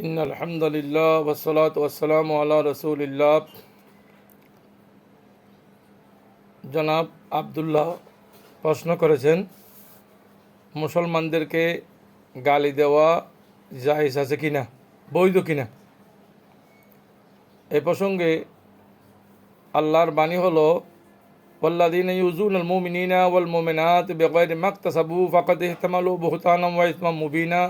إن الحمد لله والصلاة والسلام على رسول الله জনাব আবদুল্লাহ প্রশ্ন করেছেন মুসলমানদেরকে গালি দেওয়া জায়েজ আছে কিনা বৈধ কিনা এ প্রসঙ্গে আল্লাহর বাণী হলো والذين يؤذون المؤمنين والمؤمنات بغير ما اكتسبوا فقد احتملوا بهتانا وإثما مبينا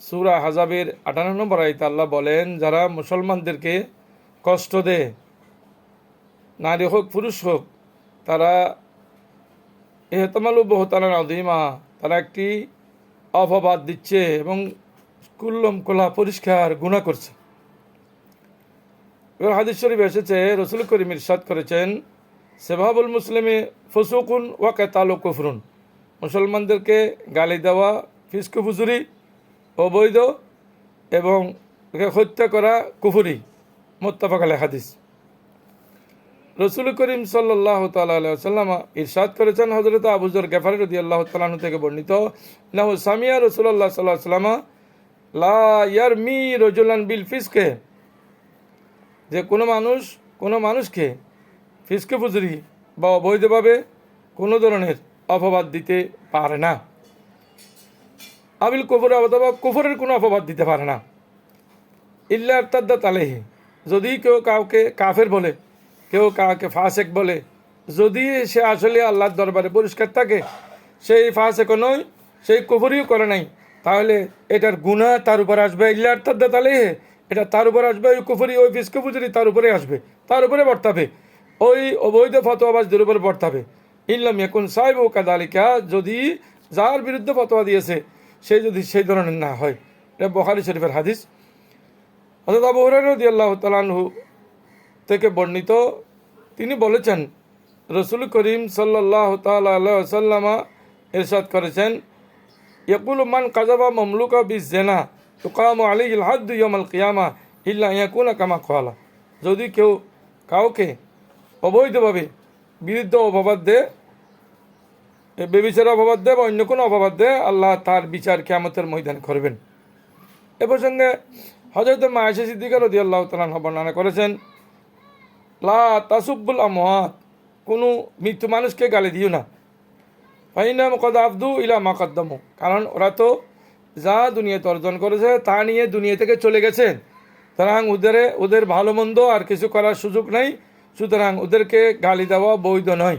সূরা হাজাবের আটান্ন নম্বর আয়তে আল্লাহ বলেন, যারা মুসলমানদেরকে কষ্ট দেয়, নারী হোক, পুরুষ হোক, তারা এহতমালু বহুতানা অদিমা তারা একটি অপবাদ দিচ্ছে এবং কুল্লম কোলা পরিষ্কার গুণা করছে। এবার হাদিস শরীফ এসেছে, রসুল করিম ইরশাদ করেছেন সেভাবুল মুসলিমে ফসুকুন ওয়া কেতালো কুফরুন। মুসলমানদেরকে গালি দেওয়া ফিসকু ফুজুরি অবৈধ এবং হত্যা করা কুফুরি, মোত্তাফাক আলাই হাদিস। রসুল করিম সাল্লাহ তাল্লাম ইরশাদ করেছেন হজরত আবুজর গেফারি রদি আল্লাহ তালাহু থেকে বর্ণিত নাহু সামিয়া রসুল্লাহ সাল্লাহ সাল্লামা লা ইয়ার মি রজুলান বিল ফিসকে যে কোনো মানুষ, কোনো মানুষকে ফিসকে ফুজুরি বা অবৈধভাবে কোনো ধরনের অপবাদ দিতে পারে না। আবিল কুফর অথবা কুফরের কোনো অপবাদ দিতে পারে না। ইল্লা তাদ্দা তালেহি যদি কেউ কাউকে কাফের বলে, কেউ কাউকে ফাসেক বলে, যদি সে আসলে আল্লাহর দরবারে পরিষ্কার থাকে, সেই ফাসেকও নয়, সেই কুফরিও করে নাই, তাহলে এটার গুণা তার উপর আসবে। ইল্লা তাদ্দা তালেহে এটা তার উপর আসবে, ওই কুফরি, ওই ফিসকে পুজুরি তার উপরে আসবে, তার উপরে বর্তাবে, ওই অবৈধ ফতোয়াবাজদের উপরে বর্তাবে। ইল্লাম এখন সাহেব ও কাদালিকা যদি যার বিরুদ্ধে ফতোয়া দিয়েছে সে যদি সেই ধরনের না হয়, এটা বখারি শরীফের হাদিস। হজরত আবু হরারদি আল্লাহ তালানহু থেকে বর্ণিত, তিনি বলেছেন, রসুল করিম সাল্লাহ তাল্লামা এরশাদ করেছেন, ইয়াকুল কাজাবা মমলুকা বিস জেনা তুকাম আলী হাদ ইয়মাল কিয়ামা ইল্লা ইয়াকুনা কামা কলা যদি কেউ কাউকে অবৈধভাবে বিরুদ্ধ অপবাদ দেয় বেবিচার অপবাদ দেয় বা অন্য কোনো অপবাদ আল্লাহ তার বিচার কেমতের ময়দান করবেন। এ প্রসঙ্গে হজরত মায়েশা সিদ্দিকা রদি আল্লাহ তালান বর্ণনা করেছেন, লা তাসুব্বুল আমহাত কোনো মৃত্যু মানুষকে গালি দিও না। ফাইনা মকদ আব্দু ইলা মাকদ্দমু কারণ ওরা তো যা দুনিয়াতে অর্জন করেছে, তা নিয়ে দুনিয়া থেকে চলে গেছে। সুতরাং ওদের ওদের ভালো মন্দ আর কিছু করার সুযোগ নেই। সুতরাং ওদেরকে গালি দেওয়া বৈধ নয়।